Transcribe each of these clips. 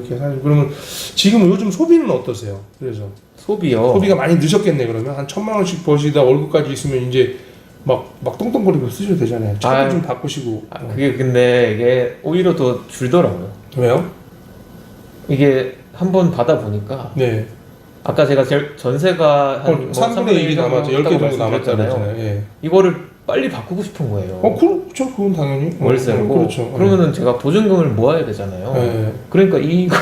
그렇게 사실 그러면 지금 요즘 소비는 어떠세요? 그래서 소비요. 소비가 많이 늦었겠네 그러면 한 천만 원씩 버시다 월급까지 있으면 이제 막 막 똥똥거리고 쓰셔도 되잖아요. 차도 아유. 좀 바꾸시고. 아, 그게 근데 이게 오히려 더 줄더라고요. 왜요? 이게 한 번 받아 보니까 네. 아까 제가 제- 전세가 한 어, 뭐 3분의 1이 정도 남았죠. 10개 있다고 정도 남았다. 그랬잖아요. 예. 이거를 빨리 바꾸고 싶은 거예요. 어, 그렇죠. 그건 당연히. 어, 월세고 어, 그렇죠. 그러면은 제가 보증금을 모아야 되잖아요. 예. 그러니까 이거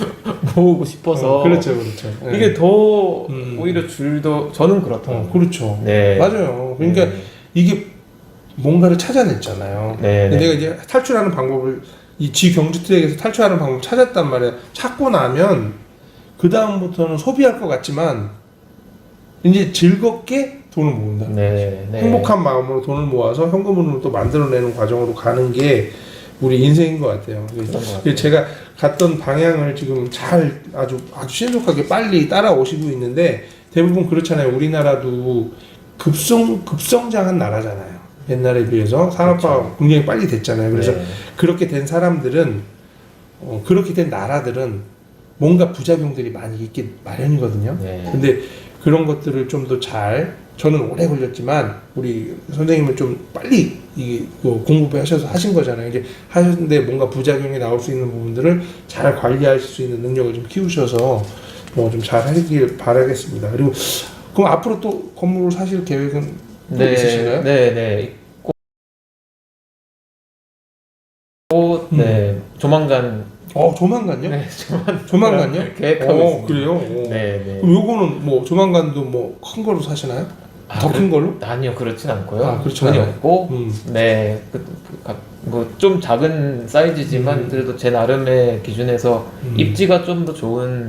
모으고 싶어서 어, 그렇죠. 그렇죠. 예. 이게 더 음. 오히려 줄 더 저는 그렇더라고요. 어, 그렇죠. 네. 맞아요. 그러니까 네. 이게 뭔가를 찾아냈잖아요. 네, 네. 내가 이제 탈출하는 방법을 이 지경주 트랙에서 탈출하는 방법을 찾았단 말이야. 찾고 나면 그 다음부터는 소비할 것 같지만 이제 즐겁게 돈을 모은다. 네, 네. 행복한 마음으로 돈을 모아서 현금으로 또 만들어내는 과정으로 가는 게 우리 인생인 것 같아요. 그래서 것 같아요. 제가 갔던 방향을 지금 잘 아주 아주 신속하게 빨리 따라오시고 있는데 대부분 그렇잖아요. 우리나라도 급성 급성장한 나라잖아요. 옛날에 비해서 산업화가 굉장히 빨리 됐잖아요. 그래서 네. 그렇게 된 사람들은 어, 그렇게 된 나라들은 뭔가 부작용들이 많이 있기 마련이거든요. 네. 근데 그런 것들을 좀 더 잘 저는 오래 걸렸지만 우리 선생님은 좀 빨리 이 공부하셔서 하신 거잖아요. 이제 하셨는데 뭔가 부작용이 나올 수 있는 부분들을 잘 관리하실 수 있는 능력을 좀 키우셔서 뭐 좀 잘 하길 바라겠습니다. 그리고 그럼 앞으로 또 건물을 사실 계획은 또 네, 있으신가요? 네, 네. 있고, 음. 네, 조만간, 어 조만간요? 네, 조만, 조만간요? 계획하고 어, 있습니다. 그래요? 어. 네, 네. 그럼 요거는 뭐 조만간도 뭐큰 거로 사시나요? 아, 더큰 걸로? 아니요, 그렇진 않고요. 아, 그렇진 전혀? 없고, 음. 네, 그, 뭐좀 작은 사이즈지만 음. 그래도 제 나름의 기준에서 음. 입지가 좀 더 좋은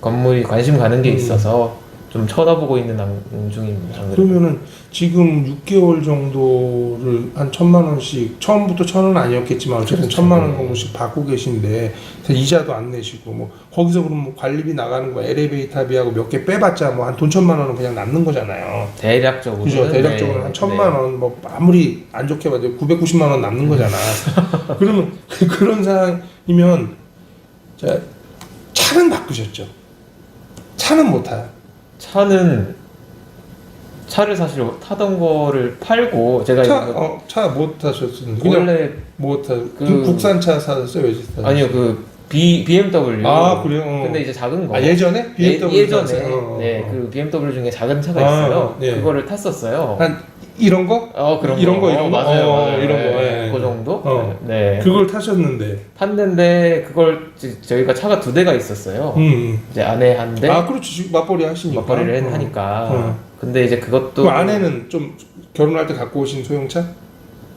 건물이 관심 가는 게 음. 있어서 좀 쳐다보고 있는 안- 중입니다. 안 그래도. 그러면은 지금 6개월 정도를 한 천만 원씩 처음부터 천원 아니었겠지만 어쨌든 그렇죠. 천만 원 네. 정도씩 받고 계신데 이자도 안 내시고 뭐 거기서 그럼 뭐 관리비 나가는 거 엘리베이터비하고 몇 개 빼봤자 뭐 한 돈 천만 원은 그냥 남는 거잖아요. 대략적으로 그죠? 대략적으로 한 천만 원, 뭐 아무리 안 좋게 봐도 990만 원 남는 거잖아. 그러면 그- 그런 상황이면 자 차는 바꾸셨죠? 차는 못 타요. 차는 차를 사실 타던 거를 팔고 제가 차, 이거 어, 차 못 타셨는데 그냥 원래 못 타. 그- 그 국산 차 사셨어요? 외제 차? 아니요 그 B BMW 아 그래요? 어. 근데 이제 작은 거 아 예전에 BMW 예, 전에 샀어요? 어, 어, 네 어. 그 BMW 중에 작은 차가 아, 있어요 네. 그거를 탔었어요 한 이런 거? 어 그런 이런 거, 이런 거? 맞아요, 어, 맞아요. 이런 거, 네, 예. 그 정도 어. 네 그걸 타셨는데. 탔는데 그걸 지- 저희가 차가 두 대가 있었어요 음. 이제 아내 한대 아 그렇지 지금 맞벌이 하시니까. 맞벌이를 어. 하니까 어. 근데 이제 그것도 그 아내는 좀 결혼할 때 갖고 오신 소형차?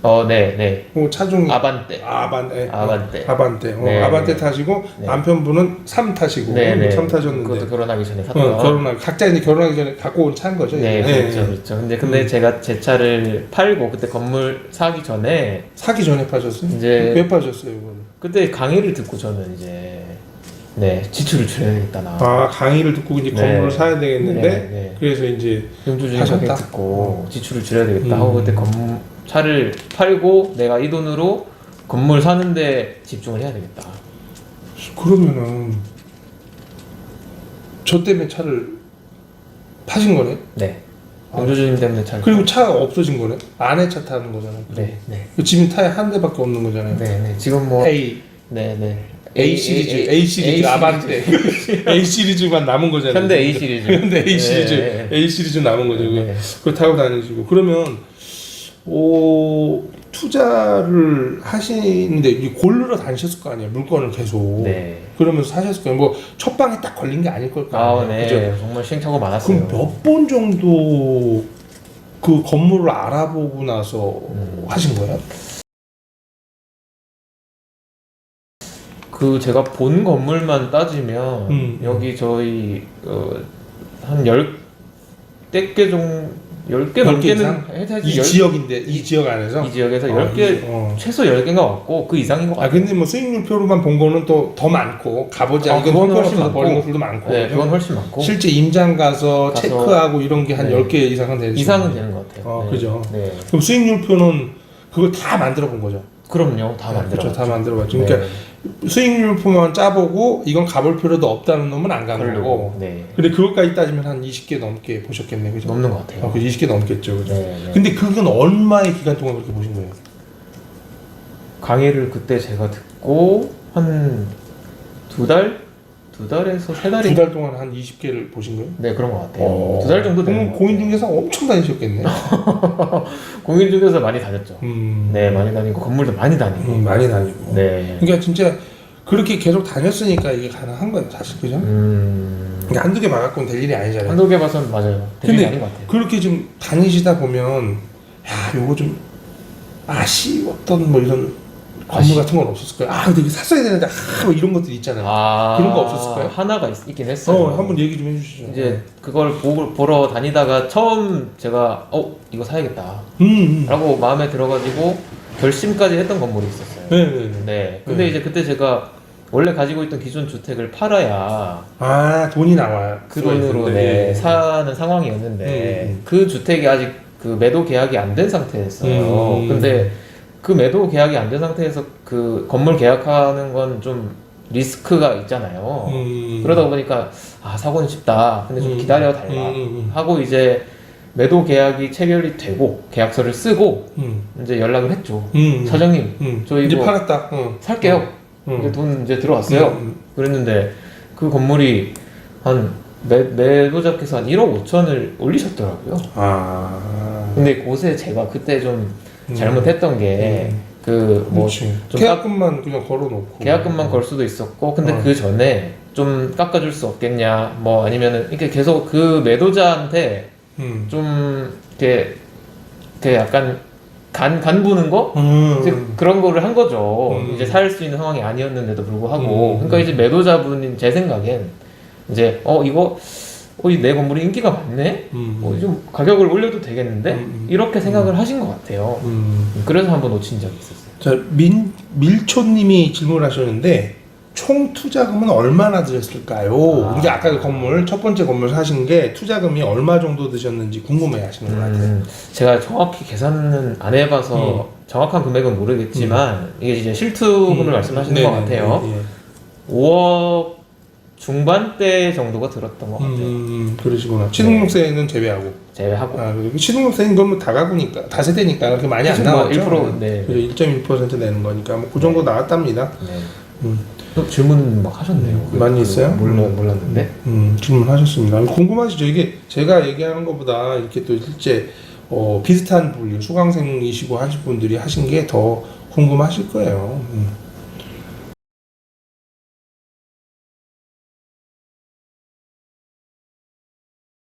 어 네네 뭐 차종 아반떼 아반떼. 아반떼. 아반떼. 어, 네, 아반떼 네. 타시고 네. 남편분은 3 타시고 네네 3 타셨는데. 그것도 결혼하기 전에 샀던 어, 결혼하 각자 이제 결혼하기 전에 갖고 온 차인 거죠. 네, 이제. 그렇죠, 그렇죠. 근데 근데 음. 제가 제 차를 팔고 그때 건물 사기 전에 사기 전에 파셨어요? 이제 왜 파셨어요, 이거는? 그때 강의를 듣고 저는 이제 네 지출을 줄여야겠다 나. 아 강의를 듣고 이제 네. 건물을 사야 되겠는데 네, 네. 그래서 이제 하셨다? 강의 듣고 지출을 줄여야 되겠다 음. 하고 그때 건 차를 팔고 내가 이 돈으로 건물 사는데 집중을 해야 되겠다. 그러면은 저 때문에 차를 파신 거네? 네. 아. 영주주님 때문에 차를. 그리고 차가 없어진 거네? 아내 차 타는 거잖아요. 네, 네, 그 지금 타에 한 대밖에 없는 거잖아요. 네, 네. 지금 뭐 A 네, 네. A 시리즈, A, 시리즈, 아반떼, A 시리즈만 남은 거잖아요. 현대 A 시리즈. 현대 A 시리즈, 네. A 시리즈 남은 거죠. 네. 그거 타고 다니시고 그러면 오 투자를 하시는데 이 고르러 다니셨을 거 아니에요 물건을 계속 네. 그러면서 사셨을 거예요 뭐 첫 방에 딱 걸린 게 아닐 걸거 아, 네. 그죠? 정말 시행착오 많았어요. 그럼 몇 번 정도 그 건물을 알아보고 나서 음. 하신 거예요? 그 제가 본 건물만 따지면 음. 여기 저희 어, 한 열대 개 정도 열개 열개 넘게는 이상? 해야지 이 열- 지역인데 이 지역 안에서 이 지역에서 어, 열개 이- 어. 최소 열 개가 왔고 그 이상인 것 아 같아요. 근데 뭐 수익률표로만 본 거는 또 더 많고 아, 이건 그거는 형편없어서 훨씬 버린 많고. 것들도 많고 네, 그건 훨씬 많고 실제 임장 가서, 가서- 체크하고 이런 게 한 네. 10개 이상은 되죠. 이상은 되는 것 같아요. 어, 네. 그죠. 네. 그럼 수익률표는 그걸 다 만들어 본 거죠. 그럼요. 다 만들어. 그렇죠. 다 만들어 봤죠. 그러니까 네. 수익률표만 짜보고 이건 가볼 필요도 없다는 놈은 안 가는. 거고. 네. 근데 그것까지 따지면 한 20개 넘게 보셨겠네, 그죠? 넘는 것 같아요. 어, 그 20개 넘겠죠, 그죠? 네, 네. 근데 그건 얼마의 기간 동안 그렇게 보신 거예요? 강의를 그때 제가 듣고 한 두 달? 두 달에서 세 달이 두 달 동안 한 20개를 보신 거예요? 네 그런 것 같아요. 두달 정도 되는 그럼 것 공인중개사 엄청 다니셨겠네. 공인중개사 많이 다녔죠. 음, 네 많이 다니고 건물도 많이 다니고. 음, 많이 다니고. 네. 그러니까 진짜 그렇게 계속 다녔으니까 이게 가능한 거예요, 사실 그죠? 음. 그러니까 한두 개 막았고는 될 일이 아니잖아요. 한두 개 봐선 맞아요. 되게 아닌 것 같아요. 그렇게 좀 다니시다 보면 야, 요거 좀 아쉬웠던 뭐 이런 건물 같은 건 없었을까요? 아, 근데 이거 샀어야 되는데 아, 뭐 이런 것들 있잖아요. 아 그런 거 없었을까요? 하나가 있, 있긴 했어요. 어, 한번 얘기 좀 해주시죠. 이제 그걸 보고, 보러 다니다가 처음 제가 어 이거 사야겠다 음, 음. 라고 마음에 들어가지고 결심까지 했던 건물이 있었어요. 네, 네, 네. 네. 근데 네. 이제 그때 제가 원래 가지고 있던 기존 주택을 팔아야 아, 돈이 나와요. 그 돈으로 네, 사는 상황이었는데 음, 음. 그 주택이 아직 그 매도 계약이 안 된 상태였어요. 음. 근데 그 매도 계약이 안 된 상태에서 그 건물 계약하는 건 좀 리스크가 있잖아요. 음. 그러다 보니까 아 사고는 쉽다. 근데 좀 음. 기다려 달라 음, 음, 하고 이제 매도 계약이 체결이 되고 계약서를 쓰고 음. 이제 연락을 했죠. 음. 사장님 음. 저 이제 이거 팔았다. 어. 살게요. 음. 이제 돈 이제 들어왔어요. 음. 그랬는데 그 건물이 한 매, 매도자께서 한 1억 5천을 올리셨더라고요. 아. 근데 곳에 제가 그때 좀 음. 잘못했던 게 그뭐 그렇지. 좀 계약금만 그냥 걸어놓고. 계약금만 걸 수도 있었고 근데 어. 그 전에 좀 깎아줄 수 없겠냐 뭐 아니면은 이렇게 계속 그 매도자한테 음. 좀 이렇게 이렇게 약간 간, 간 부는 거? 음. 이제 그런 거를 한 거죠. 음. 이제 살 수 있는 상황이 아니었는데도 불구하고. 음. 그러니까 이제 매도자분인 제 생각엔 이제 어 이거 어, 이 내 건물이 인기가 많네. 음. 어, 좀 가격을 올려도 되겠는데 음. 이렇게 생각을 하신 것 같아요. 음. 그래서 한번 놓친 적이 있었어요. 자, 민, 밀초님이 질문하셨는데, 총 투자금은 얼마나 들었을까요? 아. 우리가 아까 그 건물, 첫 번째 건물 사신 게 투자금이 얼마 정도 드셨는지 궁금해 하시는 것 같아요. 음, 제가 정확히 계산은 안 해봐서 정확한 금액은 모르겠지만 이게 이제 실투금을 음. 말씀하시는 네네, 것 같아요. 예, 예. 5억 중반대 정도가 들었던 것 같아요. 음, 그러시구나. 취등록세는 제외하고. 제외하고. 아, 그리고 취등록세는 그건 뭐 다가구니까, 다 세대니까 그렇게 많이 안 그치, 뭐 나왔죠. 1%, 네. 그죠, 1.1% 내는 거니까, 뭐 그 정도 나왔답니다. 네. 음. 또 질문 막 하셨네요. 그- 많이 그 있어요? 몰라 음. 몰랐는데. 음, 질문하셨습니다. 궁금하시죠? 이게 제가 얘기하는 것보다 이렇게 또 실제 어, 비슷한 분류, 수강생이시고 하신 분들이 하신 게 더 궁금하실 거예요. 음.